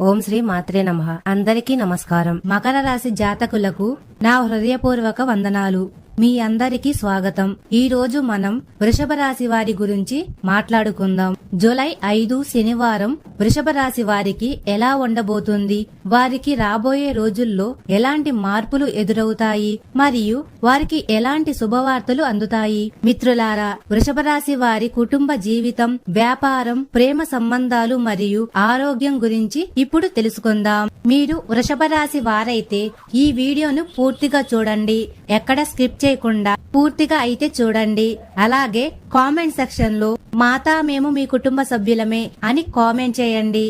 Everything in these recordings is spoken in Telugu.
ఓం శ్రీ మాత్రే నమ. అందరికీ నమస్కారం. మకర రాశి జాతకులకు నా హృదయపూర్వక వందనాలు. మీ అందరికీ స్వాగతం. ఈ రోజు మనం వృషభ రాశి వారి గురించి మాట్లాడుకుందాం. జూలై ఐదు శనివారం వృషభ రాశి వారికి ఎలా ఉండబోతుంది? వారికి రాబోయే రోజుల్లో ఎలాంటి మార్పులు ఎదురవుతాయి? మరియు వారికి ఎలాంటి శుభవార్తలు అందుతాయి? మిత్రులారా వృషభ రాశి వారి కుటుంబ జీవితం వ్యాపారం ప్రేమ సంబంధాలు మరియు ఆరోగ్యం గురించి ఇప్పుడు తెలుసుకుందాం. మీరు వృషభ రాశి వారైతే ఈ వీడియోను పూర్తిగా చూడండి. ఎక్కడ స్కిప్ చేయకుండా పూర్తిగా అయితే చూడండి. అలాగే కామెంట్ సెక్షన్లో మాతా మేము మీ కుటుంబ సభ్యులమే అని కామెంట్ చేయండి.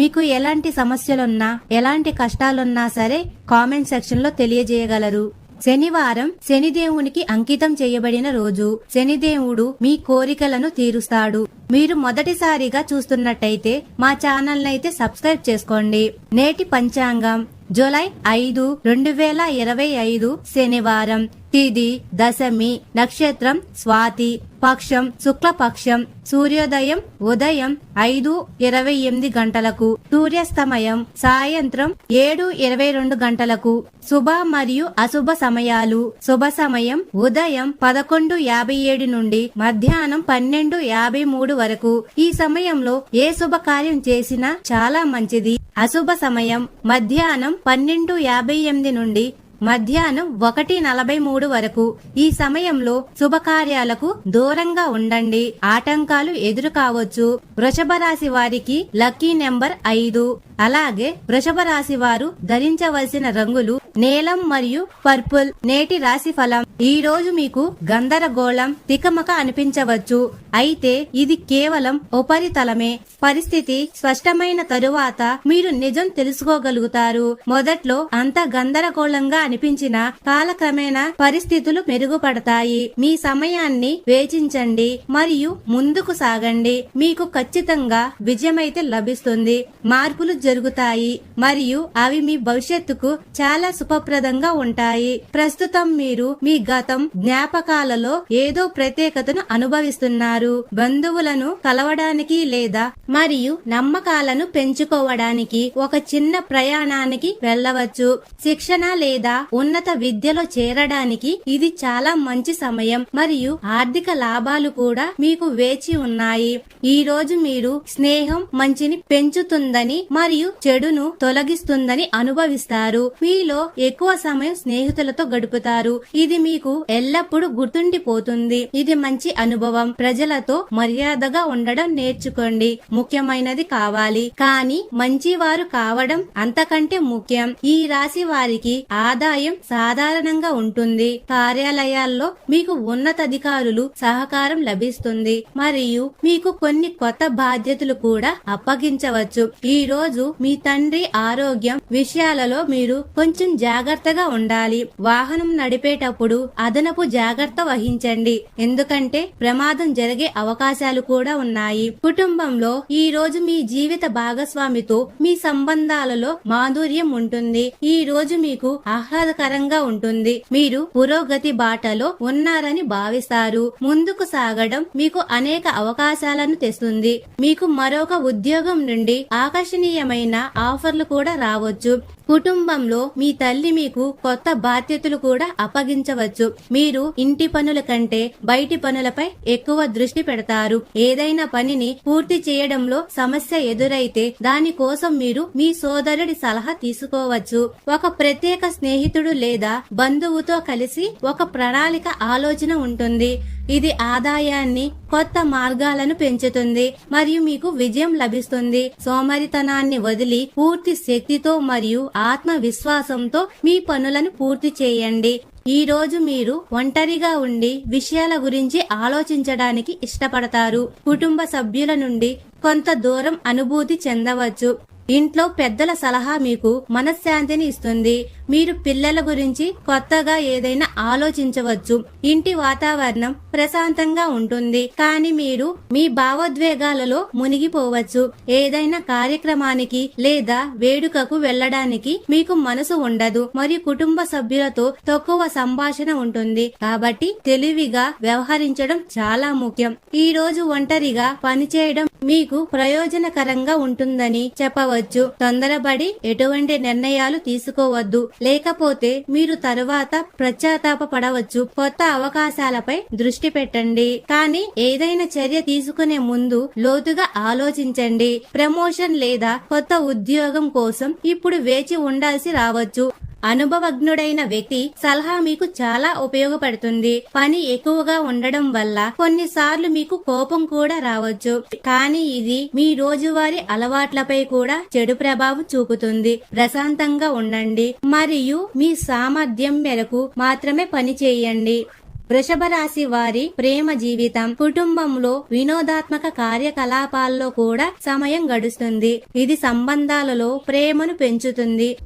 మీకు ఎలాంటి సమస్యలున్నా ఎలాంటి కష్టాలున్నా సరే కామెంట్ సెక్షన్లో తెలియజేయగలరు. శనివారం శనిదేవునికి అంకితం చేయబడిన రోజు శనిదేవుడు మీ కోరికలను తీరుస్తాడు. మీరు మొదటిసారిగా చూస్తున్నట్టయితే మా ఛానల్ అయితే సబ్స్క్రైబ్ చేసుకోండి. నేటి పంచాంగం. జూలై ఐదు రెండు వేల ఇరవై ఐదు శనివారం తిది దశమి నక్షత్రం స్వాతి పక్షం శుక్లపక్షం సూర్యోదయం ఉదయం ఐదు ఇరవై ఎనిమిది గంటలకు సూర్యాస్తమయం సాయంత్రం ఏడు ఇరవై రెండు గంటలకు శుభ మరియు అశుభ సమయాలు శుభ సమయం ఉదయం పదకొండు యాభై ఏడు నుండి మధ్యాహ్నం పన్నెండు యాభై మూడు వరకు. ఈ సమయంలో ఏ శుభకార్యం చేసినా చాలా మంచిది. అశుభ సమయం మధ్యాహ్నం పన్నెండు యాభై ఎనిమిది నుండి మధ్యాహ్నం ఒకటి నలభై మూడు వరకు. ఈ సమయంలో శుభకార్యాలకు దూరంగా ఉండండి. ఆటంకాలు ఎదురు కావచ్చు. వృషభ రాశి వారికి లక్కీ నెంబర్ ఐదు. అలాగే వృషభ రాశి వారు ధరించవలసిన రంగులు నీలం మరియు పర్పుల్ నేటి రాశి ఫలం. ఈ రోజు మీకు గందరగోళం తికమక అనిపించవచ్చు. అయితే ఇది కేవలం ఉపరితలమే. పరిస్థితి స్పష్టమైన తరువాత మీరు నిజం తెలుసుకోగలుగుతారు. మొదట్లో అంత గందరగోళంగా అనిపించిన కాలక్రమేణా పరిస్థితులు మెరుగుపడతాయి. మీ సమయాన్ని వేచించండి మరియు ముందుకు సాగండి. మీకు ఖచ్చితంగా విజయమైతే లభిస్తుంది. మార్పులు జరుగుతాయి. మరియు అవి మీ భవిష్యత్తుకు చాలా శుభప్రదంగా ఉంటాయి. ప్రస్తుతం మీరు మీ గతం జ్ఞాపకాలలో ఏదో ప్రత్యేకతను అనుభవిస్తున్నారు. బంధువులను కలవడానికి లేదా మరియు నమ్మకాలను పెంచుకోవడానికి ఒక చిన్న ప్రయాణానికి వెళ్ళవచ్చు. శిక్షణ లేదా ఉన్నత విద్యలో చేరడానికి ఇది చాలా మంచి సమయం మరియు ఆర్థిక లాభాలు కూడా మీకు వేచి ఉన్నాయి. ఈ రోజు మీరు స్నేహం మంచిని పెంచుతుందని మరియు చెడును తొలగిస్తుందని అనుభవిస్తారు. మీలో ఎక్కువ సమయం స్నేహితులతో గడుపుతారు. ఇది మీకు ఎల్లప్పుడూ గుర్తుండిపోతుంది. ఇది మంచి అనుభవం. ప్రజలతో మర్యాదగా ఉండడం నేర్చుకోండి. ముఖ్యమైనది కావాలి. కానీ మంచివారు కావడం అంతకంటే ముఖ్యం. ఈ రాశి వారికి ఆదాయం సాధారణంగా ఉంటుంది. కార్యాలయాల్లో మీకు ఉన్నతాధికారులు సహకారం లభిస్తుంది. మరియు మీకు కొన్ని కొత్త బాధ్యతలు కూడా అప్పగించవచ్చు. ఈ రోజు మీ తండ్రి ఆరోగ్యం విషయాలలో మీరు కొంచెం జాగ్రత్తగా ఉండాలి. వాహనం నడిపేటప్పుడు అదనపు జాగ్రత్త వహించండి. ఎందుకంటే ప్రమాదం జరిగే అవకాశాలు కూడా ఉన్నాయి. కుటుంబంలో ఈ రోజు మీ జీవిత భాగస్వామితో మీ సంబంధాలలో మాధుర్యం ఉంటుంది. ఈ రోజు మీకు ఆహ్లాదకరంగా ఉంటుంది. మీరు పురోగతి బాటలో ఉన్నారని భావిస్తారు. ముందుకు సాగడం మీకు అనేక అవకాశాలను తెస్తుంది. మీకు మరొక ఉద్యోగం నుండి ఆకర్షణీయమైన ఆఫర్లు కూడా రావచ్చు. కుటుంబంలో మీ తల్లి మీకు కొత్త బాధ్యతలు కూడా అప్పగించవచ్చు. మీరు ఇంటి పనుల కంటే బయటి పనులపై ఎక్కువ దృష్టి పెడతారు. ఏదైనా పనిని పూర్తి చేయడంలో సమస్య ఎదురైతే దాని కోసం మీరు మీ సోదరుడి సలహా తీసుకోవచ్చు. ఒక ప్రత్యేక స్నేహితుడు లేదా బంధువుతో కలిసి ఒక ప్రణాళిక ఆలోచన ఉంటుంది. ఇది ఆదాయాన్ని కొత్త మార్గాలను పెంచుతుంది మరియు మీకు విజయం లభిస్తుంది. సోమరితనాన్ని వదిలి పూర్తి శక్తితో మరియు ఆత్మవిశ్వాసంతో మీ పనులను పూర్తి చేయండి. ఈ రోజు మీరు ఒంటరిగా ఉండి విషయాల గురించి ఆలోచించడానికి ఇష్టపడతారు. కుటుంబ సభ్యుల నుండి కొంత దూరం అనుభూతి చెందవచ్చు. ఇంట్లో పెద్దల సలహా మీకు మనశ్శాంతిని ఇస్తుంది. మీరు పిల్లల గురించి కొత్తగా ఏదైనా ఆలోచించవచ్చు. ఇంటి వాతావరణం ప్రశాంతంగా ఉంటుంది. కానీ మీరు మీ భావోద్వేగాలలో మునిగిపోవచ్చు. ఏదైనా కార్యక్రమానికి లేదా వేడుకకు వెళ్ళడానికి మీకు మనసు ఉండదు. మరియు కుటుంబ సభ్యులతో తక్కువ సంభాషణ ఉంటుంది. కాబట్టి తెలివిగా వ్యవహరించడం చాలా ముఖ్యం. ఈ రోజు ఒంటరిగా పనిచేయడం మీకు ప్రయోజనకరంగా ఉంటుందని చెప్పవచ్చు ఉండవచ్చు తొందరపడి ఎటువంటి నిర్ణయాలు తీసుకోవద్దు. లేకపోతే మీరు తరువాత పశ్చాత్తాప పడవచ్చు కొత్త అవకాశాలపై దృష్టి పెట్టండి. కానీ ఏదైనా చర్య తీసుకునే ముందు లోతుగా ఆలోచించండి. ప్రమోషన్ లేదా కొత్త ఉద్యోగం కోసం ఇప్పుడు వేచి ఉండాల్సి రావచ్చు. అనుభవజ్ఞుడైన వ్యక్తి సలహా మీకు చాలా ఉపయోగపడుతుంది. పని ఎక్కువగా ఉండడం వల్ల కొన్నిసార్లు మీకు కోపం కూడా రావచ్చు. కానీ ఇది మీ రోజువారీ అలవాట్లపై కూడా చెడు ప్రభావం చూపుతుంది. ప్రశాంతంగా ఉండండి. మరియు మీ సామర్థ్యం మేరకు మాత్రమే పని చేయండి. వృషభ రాశి వారి ప్రేమ జీవితం కుటుంబంలో వినోదాత్మక కార్యకలాపాల్లో కూడా సమయం గడుస్తుంది. ఇది సంబంధాలలో ప్రేమను పెంచుతుంది.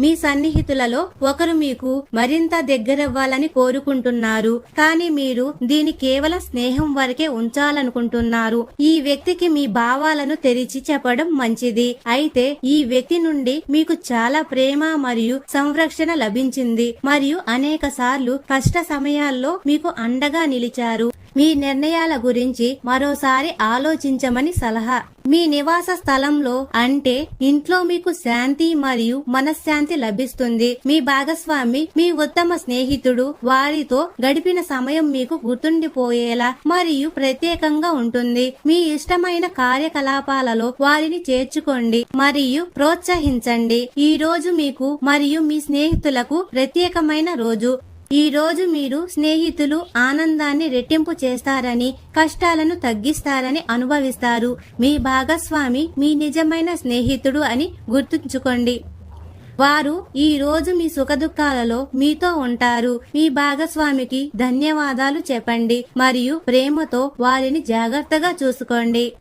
మీ సన్నిహితులలో ఒకరు మీకు మరింత దగ్గరవ్వాలని కోరుకుంటున్నారు. కానీ మీరు దీని కేవలం స్నేహం వరకే ఉంచాలనుకుంటున్నారు. ఈ వ్యక్తికి మీ భావాలను తెరిచి చెప్పడం మంచిది. అయితే ఈ వ్యక్తి నుండి మీకు చాలా ప్రేమ మరియు సంరక్షణ లభించింది. మరియు అనేక సార్లు కష్ట సమయాల్లో మీకు అండగా నిలిచారు. మీ నిర్ణయాల గురించి మరోసారి ఆలోచించమని సలహా. మీ నివాస స్థలంలో అంటే ఇంట్లో మీకు శాంతి మరియు మనశ్శాంతి లభిస్తుంది. మీ భాగస్వామి మీ ఉత్తమ స్నేహితుడు వారితో గడిపిన సమయం మీకు గుర్తుండిపోయేలా మరియు ప్రత్యేకంగా ఉంటుంది. మీ ఇష్టమైన కార్యకలాపాలలో వారిని చేర్చుకోండి మరియు ప్రోత్సహించండి. ఈ రోజు మీకు మరియు మీ స్నేహితులకు ప్రత్యేకమైన రోజు. ఈ రోజు మీరు స్నేహితులు ఆనందాన్ని రెట్టింపు చేస్తారని కష్టాలను తగ్గిస్తారని అనుభవిస్తారు. మీ భాగస్వామి మీ నిజమైన స్నేహితుడు అని గుర్తుంచుకోండి. వారు ఈ రోజు మీ సుఖదుఖాలలో మీతో ఉంటారు. మీ భాగస్వామికి ధన్యవాదాలు చెప్పండి మరియు ప్రేమతో వారిని జాగ్రత్తగా చూసుకోండి.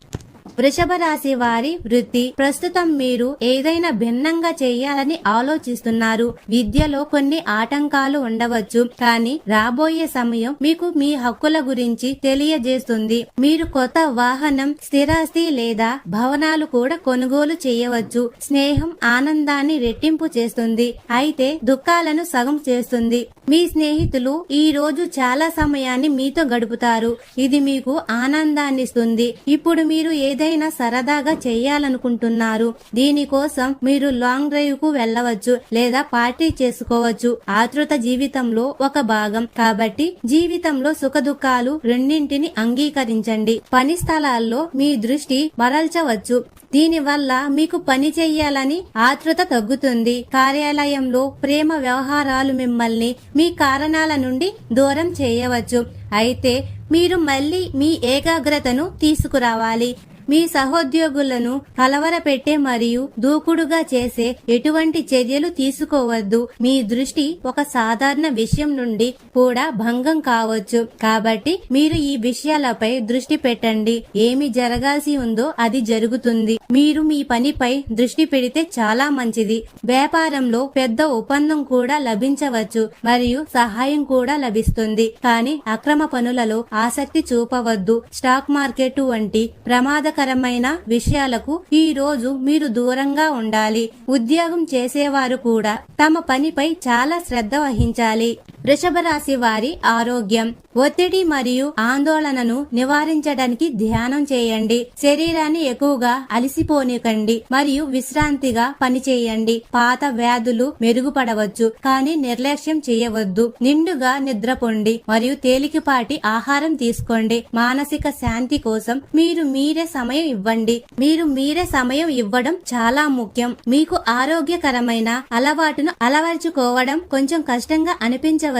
వృషభ రాశి వారి వృత్తి. ప్రస్తుతం మీరు ఏదైనా భిన్నంగా చేయాలని ఆలోచిస్తున్నారు. విద్యలో కొన్ని ఆటంకాలు ఉండవచ్చు. కానీ రాబోయే సమయం మీకు మీ హక్కుల గురించి తెలియజేస్తుంది. మీరు కొత్త వాహనం స్థిరాస్తి లేదా భవనాలు కూడా కొనుగోలు చేయవచ్చు. స్నేహం ఆనందాన్ని రెట్టింపు చేస్తుంది. అయితే దుఃఖాలను సగం చేస్తుంది. మీ స్నేహితులు ఈ రోజు చాలా సమయాన్ని మీతో గడుపుతారు. ఇది మీకు ఆనందాన్నిస్తుంది. ఇప్పుడు మీరు ఏదైనా సరదాగా చేయాలనుకుంటున్నారు. దీనికోసం మీరు లాంగ్ డ్రైవ్కు వెళ్ళవచ్చు లేదా పార్టీ చేసుకోవచ్చు. ఆతృత జీవితంలో ఒక భాగం. కాబట్టి జీవితంలో సుఖదుఖాలు రెండింటిని అంగీకరించండి. పని స్థలాల్లో మీ దృష్టి మరల్చవచ్చు. దీనివల్ల మీకు పని చెయ్యాలని ఆతృత తగ్గుతుంది. కార్యాలయంలో ప్రేమ వ్యవహారాలు మిమ్మల్ని మీ కారణాల నుండి దూరం చేయవచ్చు. అయితే మీరు మళ్ళీ మీ ఏకాగ్రతను తీసుకురావాలి. మీ సహోద్యోగులను కలవరపెట్టే మరియు దూకుడుగా చేసే ఎటువంటి చర్యలు తీసుకోవద్దు. మీ దృష్టి ఒక సాధారణ విషయం నుండి కూడా భంగం కావచ్చు. కాబట్టి మీరు ఈ విషయాలపై దృష్టి పెట్టండి. ఏమి జరగాల్సి ఉందో అది జరుగుతుంది. మీరు మీ పనిపై దృష్టి పెడితే చాలా మంచిది. వ్యాపారంలో పెద్ద ఒప్పందం కూడా లభించవచ్చు మరియు సహాయం కూడా లభిస్తుంది. కానీ అక్రమ పనులలో ఆసక్తి చూపవద్దు. స్టాక్ మార్కెట్ వంటి ప్రమాదకరమైన విషయాలకు ఈ రోజు మీరు దూరంగా ఉండాలి. ఉద్యోగం చేసేవారు కూడా తమ పనిపై చాలా శ్రద్ధ వహించాలి. వృషభ రాశి వారి ఆరోగ్యం ఒత్తిడి మరియు ఆందోళనను నివారించడానికి ధ్యానం చేయండి. శరీరాన్ని ఎక్కువగా అలసిపోనికండి మరియు విశ్రాంతిగా పనిచేయండి. పాత వ్యాధులు మెరుగుపడవచ్చు కానీ నిర్లక్ష్యం చేయవద్దు. నిండుగా నిద్రపోండి మరియు తేలికపాటి ఆహారం తీసుకోండి. మానసిక శాంతి కోసం మీరు మీరే సమయం ఇవ్వండి. మీరు మీరే సమయం ఇవ్వడం చాలా ముఖ్యం. మీకు ఆరోగ్యకరమైన అలవాటును అలవర్చుకోవడం కొంచెం కష్టంగా అనిపించవచ్చు.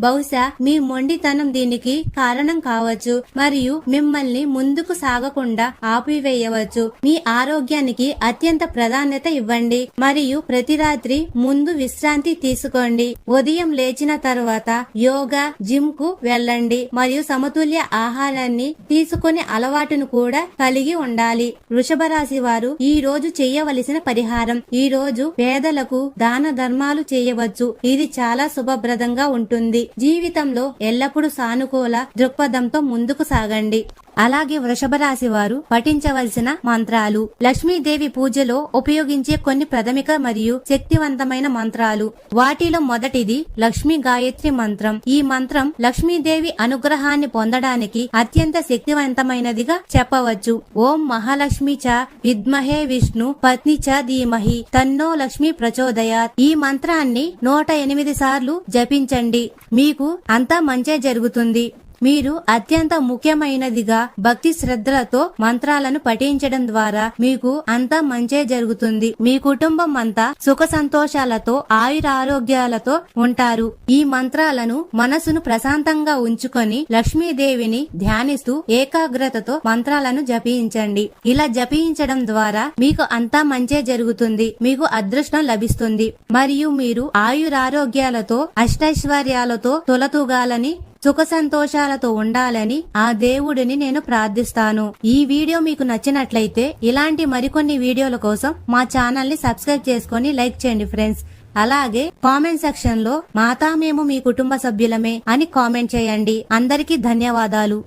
బహుశా మీ మొండితనం దీనికి కారణం కావచ్చు మరియు మిమ్మల్ని ముందుకు సాగకుండా ఆపివేయవచ్చు. మీ ఆరోగ్యానికి అత్యంత ప్రాధాన్యత ఇవ్వండి. మరియు ప్రతి రాత్రి ముందు విశ్రాంతి తీసుకోండి. ఉదయం లేచిన తర్వాత యోగా జిమ్కు వెళ్ళండి. మరియు సమతుల్య ఆహారాన్ని తీసుకునే అలవాటును కూడా కలిగి ఉండాలి. వృషభ రాశి వారు ఈ రోజు చేయవలసిన పరిహారం. ఈ రోజు పేదలకు దాన ధర్మాలు చేయవచ్చు. ఇది చాలా శుభప్రదంగా ఉంటుంది. జీవితంలో ఎల్లప్పుడూ సానుకూల దృక్పథంతో ముందుకు సాగండి. అలాగే వృషభ రాశి వారు పఠించవలసిన మంత్రాలు. లక్ష్మీదేవి పూజలో ఉపయోగించే కొన్ని ప్రాథమిక మరియు శక్తివంతమైన మంత్రాలు. వాటిలో మొదటిది లక్ష్మీ గాయత్రి మంత్రం. ఈ మంత్రం లక్ష్మీదేవి అనుగ్రహాన్ని పొందడానికి అత్యంత శక్తివంతమైనదిగా చెప్పవచ్చు. ఓం మహాలక్ష్మి చ విద్మహే విష్ణు పత్ని చ ధీమహి. తన్నో లక్ష్మి ప్రచోదయాత్. ఈ మంత్రాన్ని నూట ఎనిమిది సార్లు జపించండి. మీకు అంతా మంచే జరుగుతుంది. మీరు అత్యంత ముఖ్యమైనదిగా భక్తి శ్రద్ధలతో మంత్రాలను పఠించడం ద్వారా మీకు అంతా మంచే జరుగుతుంది. మీ కుటుంబం అంతా సుఖ సంతోషాలతో ఆయుర ఆరోగ్యాలతో ఉంటారు. ఈ మంత్రాలను మనసును ప్రశాంతంగా ఉంచుకొని లక్ష్మీదేవిని ధ్యానిస్తూ ఏకాగ్రతతో మంత్రాలను జపించండి. ఇలా జపించడం ద్వారా మీకు అంతా మంచే జరుగుతుంది. మీకు అదృష్టం లభిస్తుంది. మరియు మీరు ఆయురారోగ్యాలతో అష్టైశ్వర్యాలతో తొలతూగాలని సుఖ సంతోషాలతో ఉండాలని ఆ దేవుడిని నేను ప్రార్థిస్తాను. ఈ వీడియో మీకు నచ్చినట్లయితే ఇలాంటి మరికొన్ని వీడియోల కోసం మా ఛానల్ని సబ్స్క్రైబ్ చేసుకొని లైక్ చేయండి ఫ్రెండ్స్. అలాగే కామెంట్ సెక్షన్లో మాతా మేము మీ కుటుంబ సభ్యులమే అని కామెంట్ చేయండి. అందరికీ ధన్యవాదాలు.